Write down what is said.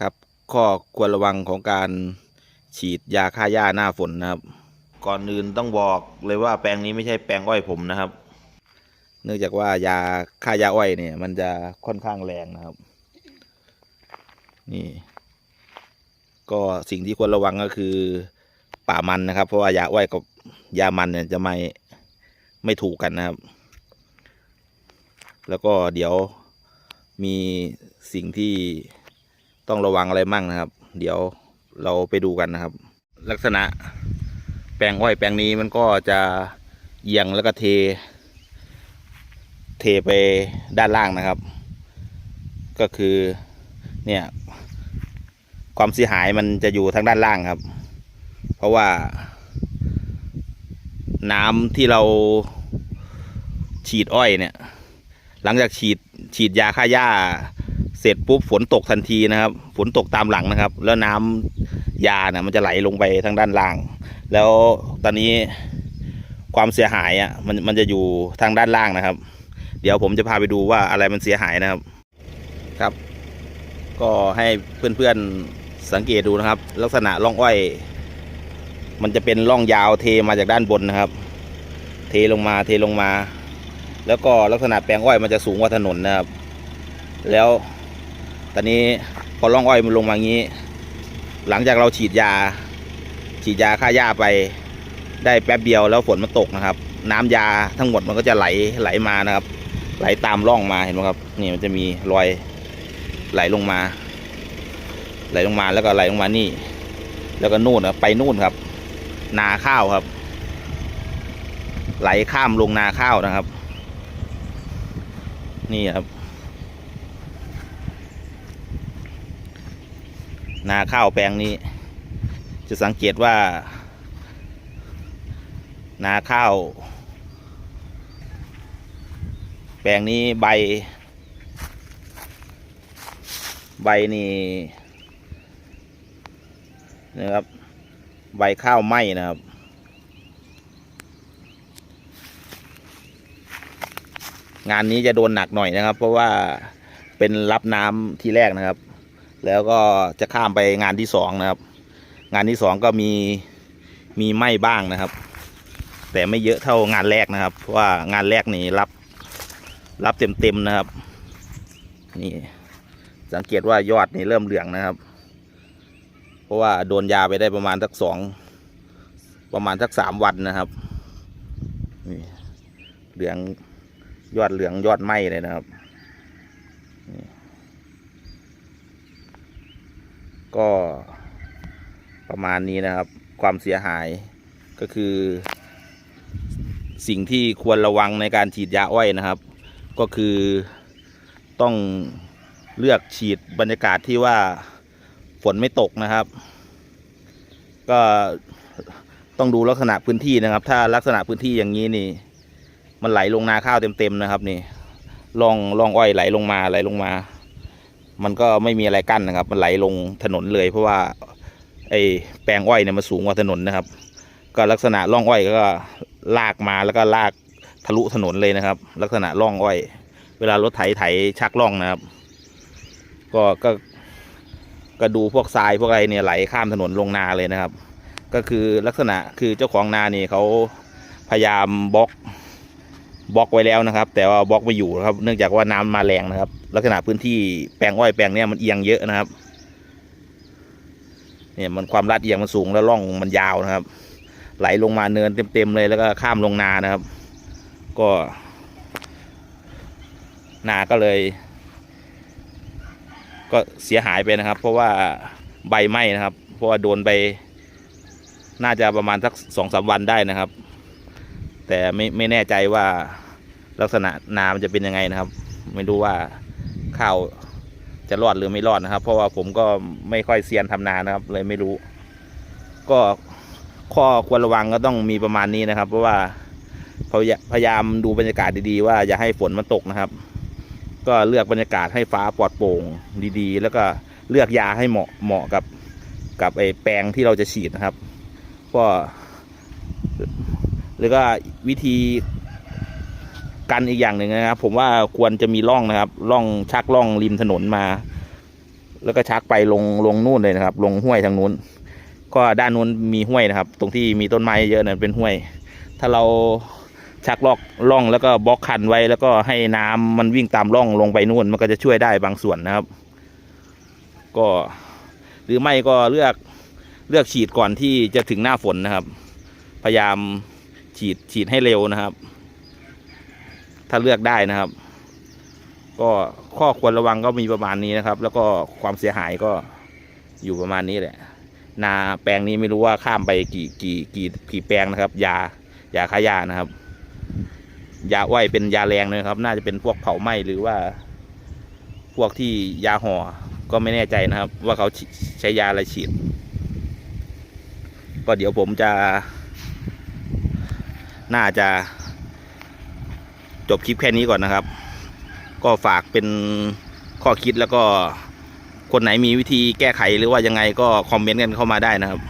ครับ ข้อควรระวังของการฉีดยาฆ่าหญ้าหน้าฝนนะครับ ก่อนอื่นต้องบอกเลยว่าแปลงนี้ไม่ใช่แปลงอ้อยผมนะครับ เนื่องจากว่ายาฆ่าหญ้าอ้อยเนี่ย มันจะค่อนข้างแรงนะครับ นี่ ก็สิ่งที่ควรระวังก็คือป่ามันนะครับ เพราะว่ายาอ้อยกับยามันเนี่ยจะไม่ไม่ถูกกันนะครับ แล้วก็เดี๋ยวมีสิ่งที่ ต้องระวังอะไรมั่งนะครับ เดี๋ยวเราไปดูกันนะครับ ลักษณะแปลงอ้อยแปลงนี้มันก็จะเอียงแล้วก็เท เทไปด้านล่างนะครับ ก็คือเนี่ยความเสียหายมันจะอยู่ทางด้านล่างครับ เพราะว่า น้ำที่เราฉีดอ้อยเนี่ย หลังจากฉีดฉีดยาฆ่าหญ้า เสร็จปุ๊บฝนตกทันทีนะครับ ฝนตกตามหลังนะครับ แล้วน้ำยาเนี่ยมันจะไหลลงไปทางด้านล่าง แล้วตอนนี้ความเสียหายอะมันมันจะอยู่ทางด้านล่างนะครับ เดี๋ยวผมจะพาไปดูว่าอะไรมันเสียหายนะครับครับ ก็ให้เพื่อนๆสังเกตดูนะครับ ลักษณะร่องอ้อย มันจะเป็นร่องยาวเทมาจากด้านบนนะครับ เทลงมาเทลงมา แล้วก็ลักษณะแปลงอ้อยมันจะสูงกว่าถนนนะครับ แล้ว ตอนนี้พอร่องอ้อยมันลงมางี้ หลังจากเราฉีดยา ฉีดยาฆ่าหญ้าไป ได้แป๊บเดียวแล้วฝนมันตกนะครับ น้ำยาทั้งหมดมันก็จะไหลไหลมานะครับ ไหลตามร่องมาเห็นไหมครับนี่มันจะมีรอยไหลลงมา ไหลลงมาแล้วก็ไหลลงมานี่ แล้วก็นู่นนะไปนู่นครับ นาข้าวครับ ไหลข้ามลงนาข้าวนะครับ นี่ครับ นาข้าวแปลงนี้ จะสังเกตว่า นาข้าว แปลงนี้ใบ ใบนี่นะครับ ใบข้าวไหม้นะครับงานนี้จะโดนหนักหน่อยนะครับ เพราะว่าเป็นรับน้ำที่แรกนะครับ แล้วก็จะข้ามไปงานที่สองนะครับ งานที่สองก็มีมีไหม้บ้างนะครับ แต่ไม่เยอะเท่างานแรกนะครับ เพราะว่างานแรกนี่รับรับเต็มๆนะครับ นี่สังเกตว่ายอดนี่เริ่มเหลืองนะครับ เพราะว่าโดนยาไปได้ประมาณสักสองประมาณสักสามวันนะครับนี่เหลืองยอดเหลืองยอดไหมเลยนะครับนี่ ก็ประมาณนี้นะครับ ความเสียหายก็คือ สิ่งที่ควรระวังในการฉีดยาอ้อยนะครับ ก็คือต้องเลือกฉีดบรรยากาศที่ว่าฝนไม่ตกนะครับ ก็ต้องดูลักษณะพื้นที่นะครับ ถ้าลักษณะพื้นที่อย่างนี้นี่ มันไหลลงนาข้าวเต็มๆนะครับ นี่ร่องร่องอ้อยไหลลงมาไหลลงมา มันก็ไม่มีอะไรกั้นนะครับ มันไหลลงถนนเลย เพราะว่าไอ้แปลงอ้อยเนี่ยมันสูงกว่าถนนนะครับ ก็ลักษณะร่องอ้อยก็ลากมาแล้วก็ลากทะลุถนนเลยนะครับ ลักษณะร่องอ้อย เวลารถไถไถชักร่องนะครับ ก็ก็ก็ดูพวกทรายพวกอะไรเนี่ยไหลข้ามถนนลงนาเลยนะครับ ก็คือลักษณะคือเจ้าของนาเนี่ยเขาพยายามบล็อก บล็อกไว้แล้วนะครับ แต่ว่าบล็อกไม่อยู่นะครับ เนื่องจากว่าน้ำมาแรงนะครับ ลักษณะพื้นที่แปลงอ้อยแปลงเนี้ยมันเอียงเยอะนะครับ เนี่ยมันความลาดเอียงมันสูงแล้วร่องมันยาวนะครับ ไหลลงมาเนินเต็มๆเลยแล้วก็ข้ามลงนานะครับ ก็ นาก็เลย ก็เสียหายไปนะครับ เพราะว่าใบไหม้นะครับ เพราะว่าโดนไป น่าจะประมาณสักสองสามวันได้นะครับ แต่ไม่ไม่แน่ใจว่าลักษณะนามันจะเป็นยังไงนะครับ ไม่รู้ว่าข้าวจะรอดหรือไม่รอดนะครับ เพราะว่าผมก็ไม่ค่อยเซียนทำนานะครับ เลยไม่รู้ ก็ข้อควรระวังก็ต้องมีประมาณนี้นะครับ เพราะว่าพยาพยายามดูบรรยากาศดีๆ ว่าอย่าให้ฝนมันตกนะครับ ก็เลือกบรรยากาศให้ฟ้าปลอดโปร่งดีๆ แล้วก็เลือกยาให้เหมาะเหมาะกับกับไอ้แปลงที่เราจะฉีดนะครับ ก็ หรือก็วิธีกันอีกอย่างหนึ่งนะครับ ผมว่าควรจะมีร่องนะครับร่องชักร่องริมถนนมา แล้วก็ชักไปลงลงนู่นเลยนะครับ ลงห้วยทางนู้น ก็ด้านนู้นมีห้วยนะครับ ตรงที่มีต้นไม้เยอะนั่นเป็นห้วย ถ้าเราชักลอกล่องแล้วก็บล็อกคันไว้ แล้วก็ให้น้ำมันวิ่งตามร่องลงไปนู่น มันก็จะช่วยได้บางส่วนนะครับ ก็หรือไม่ก็เลือกเลือกฉีดก่อนที่จะถึงหน้าฝนนะครับ พยายาม ฉีดฉีดให้เร็วนะครับ ถ้าเลือกได้นะครับ ก็ข้อควรระวังก็มีประมาณนี้นะครับ แล้วก็ความเสียหายก็อยู่ประมาณนี้แหละ นาแปลงนี้ไม่รู้ว่าข้ามไปกี่กี่กี่กี่แปลงนะครับ ยายาฆ่าหญ้านะครับ ยาอ้อยเป็นยาแรงนะครับ น่าจะเป็นพวกเผาไหม้หรือว่า พวกที่ยาห่อก็ไม่แน่ใจนะครับ ว่าเขาใช้ยาอะไรฉีด ก็เดี๋ยวผมจะ น่าจะ จบคลิปแค่นี้ก่อนนะครับ ก็ฝากเป็นข้อคิดแล้วก็คนไหนมีวิธีแก้ไขหรือว่ายังไงก็คอมเมนต์กันเข้ามาได้นะครับ